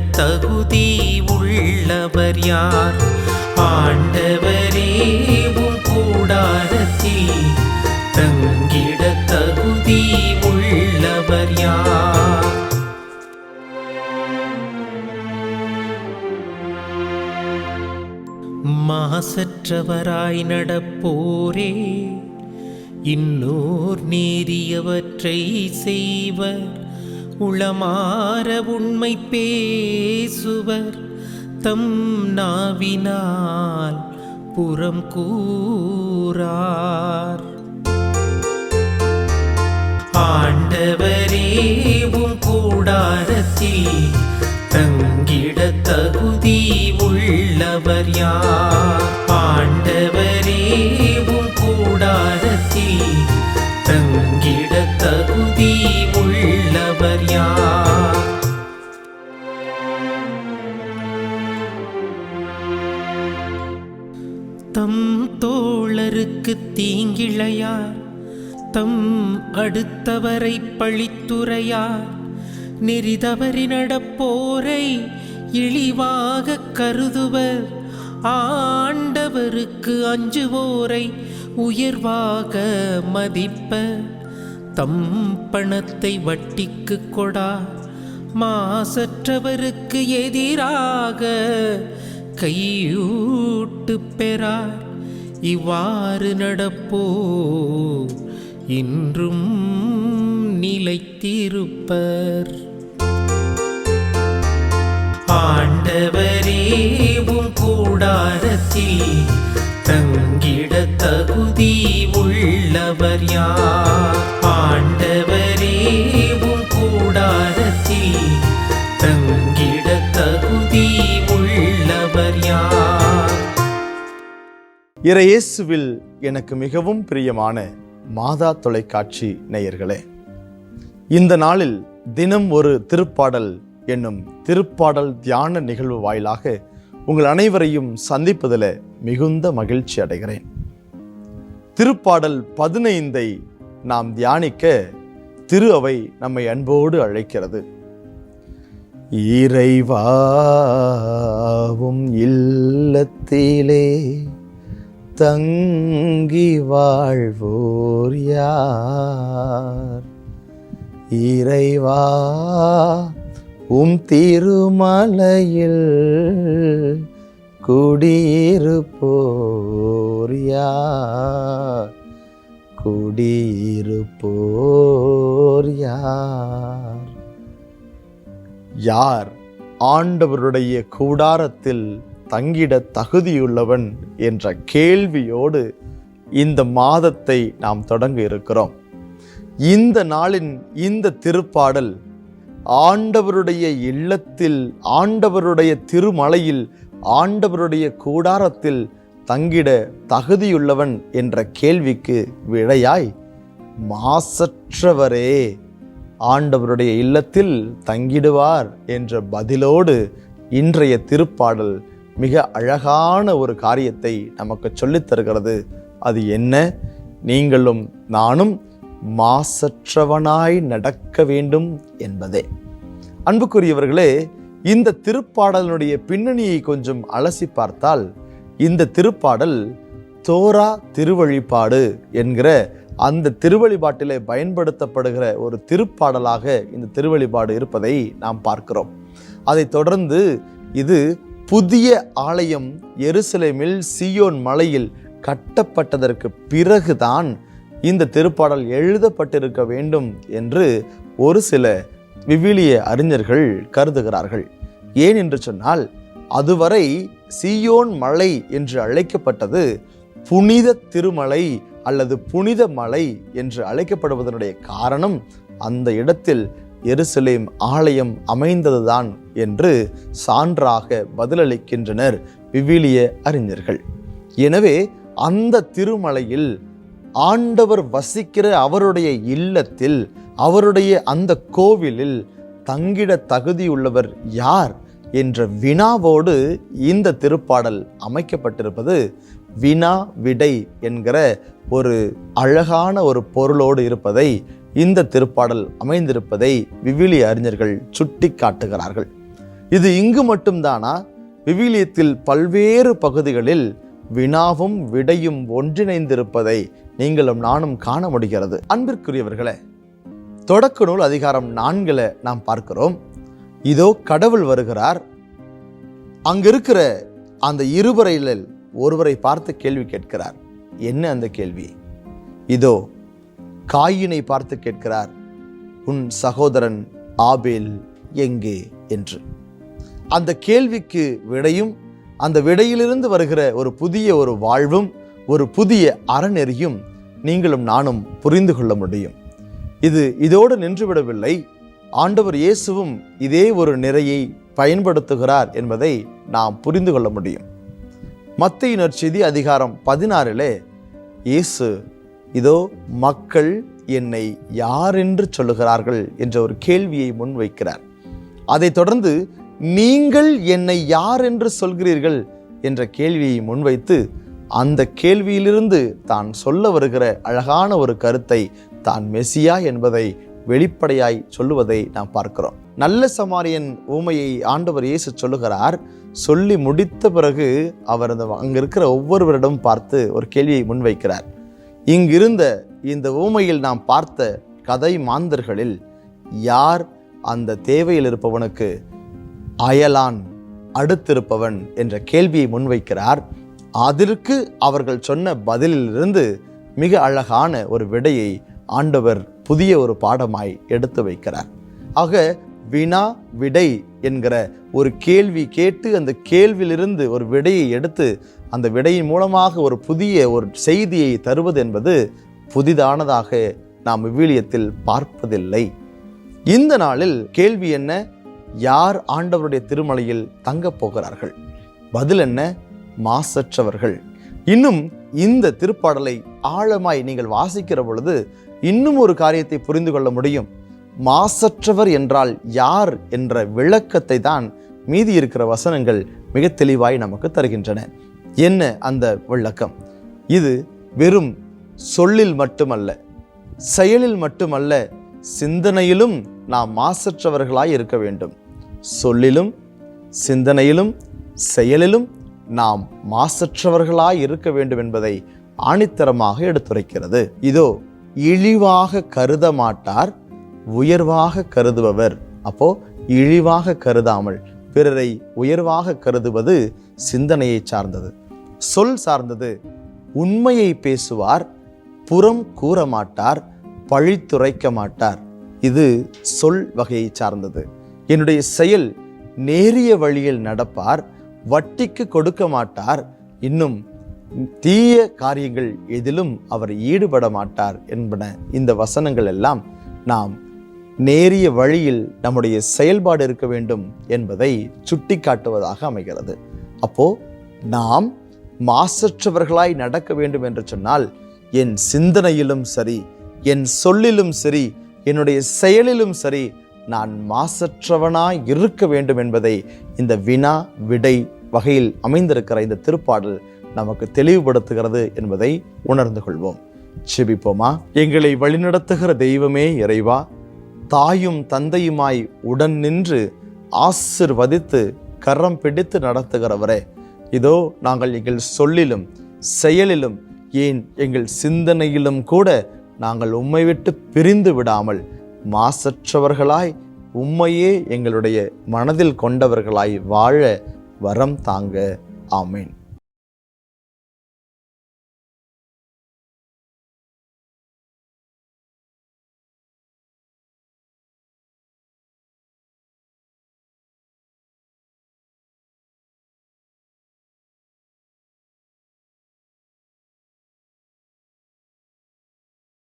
தகுதி உள்ளவர் யார்? ஆண்டவரே உம் கூடாரத்தில் தங்கிட தகுதி உள்ளவர் யார்? மாசற்றவராய் நடப்போரே இன்னோர் நேரியவற்றை செய்வர். உளமாற உண்மை பேசுவர். தம் நாவினால் புறம் கூறார். ஆண்டவரே உம் கூடாரத்தில் தங்கிட தகுதி உள்ளவர் யார்? ஆண்டவரே உம் கூடாரத்தில் தங்கிட தகுதி யார் தம் தோழருக்கு தீங்கிழையார் தம் அடுத்தவரை பழித்துறையார் நெறிதவறி நடப்போரை இழிவாக கருதுவர். ஆண்டவருக்கு அஞ்சுவோரை உயர்வாக மதிப்பர். தம் பணத்தை வட்டிக்கு கொடா. மாசற்றவருக்கு எதிராக கையூட்டு பெறார். இவ்வாறு நடப்போ இன்றும் நிலைத்திருப்பர். ஆண்டவரேவும் கூடாரத்தில் தங்கிட தகுதி உள்ளவர் யார்? இறையேசுவில் எனக்கு மிகவும் பிரியமான மாதா தொலைக்காட்சி நேயர்களே இந்த நாளில் தினம் ஒரு திருப்பாடல் என்னும் திருப்பாடல் தியான நிகழ்வு வாயிலாக உங்கள் அனைவரையும் சந்திப்பதில் மிகுந்த மகிழ்ச்சி அடைகிறேன். திருப்பாடல் பதினைந்தை நாம் தியானிக்க திரு அவை நம்மை அன்போடு அழைக்கிறது. இறைவாவும் இல்லத்திலே தங்கி வாழ்வோர் யார்? இறைவா உம் திருமலையில் குடியிருப்போர் யார்? குடியிருப்போர் யார்? யார் ஆண்டவருடைய கூடாரத்தில் தங்கிட தகுதியுள்ளவன் என்ற கேள்வியோடு இந்த மாதத்தை நாம் தொடங்க இருக்கிறோம். இந்த நாளின் இந்த திருப்பாடல் ஆண்டவருடைய இல்லத்தில் ஆண்டவருடைய திருமலையில் ஆண்டவருடைய கூடாரத்தில் தங்கிட தகுதியுள்ளவன் என்ற கேள்விக்கு விடையாய் மாசற்றவரே ஆண்டவருடைய இல்லத்தில் தங்கிடுவார் என்ற பதிலோடு இன்றைய திருப்பாடல் மிக அழகான ஒரு காரியத்தை நமக்கு சொல்லித் தருகிறது. அது என்ன? நீங்களும் நானும் மாசற்றவனாய் நடக்க வேண்டும் என்பதே. அன்புக்குரியவர்களே இந்த திருப்பாடலினுடைய பின்னணியை கொஞ்சம் அலசி பார்த்தால் இந்த திருப்பாடல் தோரா திருவழிபாடு என்கிற அந்த திருவழிபாட்டிலே பயன்படுத்தப்படுகிற ஒரு திருப்பாடலாக இந்த திருவழிபாடு இருப்பதை நாம் பார்க்கிறோம். அதைத் தொடர்ந்து இது புதிய ஆலயம் எருசலேமில் சியோன் மலையில் கட்டப்பட்டதற்கு பிறகுதான் இந்த திருப்பாடல் எழுதப்பட்டிருக்க வேண்டும் என்று ஒரு சில விவிலிய அறிஞர்கள் கருதுகிறார்கள். ஏன் என்று சொன்னால் அதுவரை சியோன் மலை என்று அழைக்கப்பட்டது புனித திருமலை அல்லது புனித மலை என்று அழைக்கப்படுவதனுடைய காரணம் அந்த இடத்தில் எருசலேம் ஆலயம் அமைந்ததுதான் என்று சான்றாக பதிலளிக்கின்றனர் விவிலிய அறிஞர்கள். எனவே அந்த திருமலையில் ஆண்டவர் வசிக்கிற அவருடைய இல்லத்தில் அவருடைய அந்த கோவிலில் தங்கிட தகுதியுள்ளவர் யார் என்ற வினாவோடு இந்த திருப்பாடல் அமைக்கப்பட்டிருப்பது வினா விடை என்கிற ஒரு அழகான ஒரு பொருளோடு இருப்பதை இந்த திருப்பாடல் அமைந்திருப்பதை விவிலிய அறிஞர்கள் சுட்டி காட்டுகிறார்கள் இது இங்கு மட்டும்தானா? விவிலியத்தில் பல்வேறு பகுதிகளில் வினாவும் விடையும் ஒன்றிணைந்திருப்பதை நீங்களும் நானும் காண முடிகிறது. அன்பிற்குரியவர்களே தொடக்க நூல் அதிகாரம் நான்கில் நாம் பார்க்கிறோம். இதோ கடவுள் வருகிறார். அங்கிருக்கிற அந்த இருவரையில் ஒருவரை பார்த்து கேள்வி கேட்கிறார். என்ன அந்த கேள்வி? இதோ காயினை பார்த்து கேட்கிறார். உன் சகோதரன் ஆபேல் எங்கே? என்று. அந்த கேள்விக்கு விடையும் அந்த விடையிலிருந்து வருகிற ஒரு புதிய ஒரு வாழ்வும் ஒரு புதிய அறநெறியும் நீங்களும் நானும் புரிந்து கொள்ள முடியும். இது இதோடு நின்றுவிடவில்லை. ஆண்டவர் இயேசுவும் இதே ஒரு நிறையை பயன்படுத்துகிறார் என்பதை நாம் புரிந்து கொள்ள முடியும். மத்திய நற்செய்தி அதிகாரம் பதினாறிலே இயேசு இதோ மக்கள் என்னை யார் என்று சொல்லுகிறார்கள்? என்ற ஒரு கேள்வியை முன்வைக்கிறார். அதைத் தொடர்ந்து நீங்கள் என்னை யார் என்று சொல்கிறீர்கள் என்ற கேள்வியை முன்வைத்து அந்த கேள்வியிலிருந்து தான் சொல்ல வருகிற அழகான ஒரு கருத்தை தான் மெசியா என்பதை வெளிப்படையாய் சொல்லுவதை நாம் பார்க்கிறோம். நல்ல சமாரியன் ஊமையை ஆண்டவர் இயேசு சொல்லுகிறார். சொல்லி முடித்த பிறகு அவர் அந்த அங்கே இருக்கிற ஒவ்வொருவரிடம் பார்த்து ஒரு கேள்வியை முன்வைக்கிறார். இங்கிருந்த இந்த ஊமையில் நாம் பார்த்த கதை மாந்தர்களில் யார் அந்த தேவையில் இருப்பவனுக்கு அயலான் அடுத்திருப்பவன் என்ற கேள்வியை முன்வைக்கிறார். அதற்கு அவர்கள் சொன்ன பதிலிலிருந்து மிக அழகான ஒரு விடையை ஆண்டவர் புதிய ஒரு பாடமாய் எடுத்து வைக்கிறார். ஆக வினா விடை என்கிற ஒரு கேள்வி கேட்டு அந்த கேள்வியிலிருந்து ஒரு விடையை எடுத்து அந்த விடையின் மூலமாக ஒரு புதிய ஒரு செய்தியை தருவது என்பது புதிதானதாக நாம் விவிலியத்தில் பார்ப்பதில்லை. இந்த நாளில் கேள்வி என்ன? யார் ஆண்டவருடைய திருமலையில் தங்கப் போகிறார்கள்? பதில் என்ன? மாசற்றவர்கள். இன்னும் இந்த திருப்பாடலை ஆழமாய் நீங்கள் வாசிக்கிற பொழுது இன்னும் ஒரு காரியத்தை புரிந்து கொள்ள முடியும். மாசற்றவர் என்றால் யார் என்ற விளக்கத்தை தான் மீதி இருக்கிற வசனங்கள் மிக தெளிவாய் நமக்கு தருகின்றன. என்ன அந்த விளக்கம்? இது வெறும் சொல்லில் மட்டுமல்ல செயலில் மட்டுமல்ல சிந்தனையிலும் நாம் மாசற்றவர்களாய் இருக்க வேண்டும். சொல்லிலும் சிந்தனையிலும் செயலிலும் நாம் மாசற்றவர்களாய் இருக்க வேண்டும் என்பதை ஆணித்தரமாக எடுத்துரைக்கிறது. இதோ இழிவாக கருத மாட்டார் உயர்வாக கருதுபவர். அப்போ இழிவாக கருதாமல் பிறரை உயர்வாக கருதுவது சிந்தனையை சார்ந்தது. சொல் சார்ந்தது உண்மையை பேசுவார் புறம் கூற மாட்டார் பழித்துரைக்க மாட்டார். இது சொல் வகையை சார்ந்தது. என்னுடைய செயல் நேரிய வழியில் நடப்பார் வட்டிக்கு கொடுக்க மாட்டார் இன்னும் தீய காரியங்கள் எதிலும் அவர் ஈடுபட மாட்டார் என்பன இந்த வசனங்கள் எல்லாம் நாம் நேரிய வழியில் நம்முடைய செயல்பாடு இருக்க வேண்டும் என்பதை சுட்டிக்காட்டுவதாக அமைகிறது. அப்போ நாம் மாசற்றவர்களாய் நடக்க வேண்டும் என்று சொன்னால் என் சிந்தனையிலும் சரி என் சொல்லிலும் சரி என்னுடைய செயலிலும் சரி நான் மாசற்றவனாய் இருக்க வேண்டும் என்பதை இந்த வினா விடை வகையில் அமைந்திருக்கிற இந்த திருப்பாடல் நமக்கு தெளிவுபடுத்துகிறது என்பதை உணர்ந்து கொள்வோம். செபிப்போமா? எங்களை வழிநடத்துகிற தெய்வமே இறைவா தாயும் தந்தையுமாய் உடன் நின்று ஆசிர்வதித்து கரம் பிடித்து நடத்துகிறவரே. இதோ நாங்கள் எங்கள் சொல்லிலும் செயலிலும் ஏன் எங்கள் சிந்தனையிலும் கூட நாங்கள் உம்மை விட்டு பிரிந்து விடாமல் மாசற்றவர்களாய் உம்மையே எங்களுடைய மனதில் கொண்டவர்களாய் வாழ வரம் தாங்க. ஆமேன்.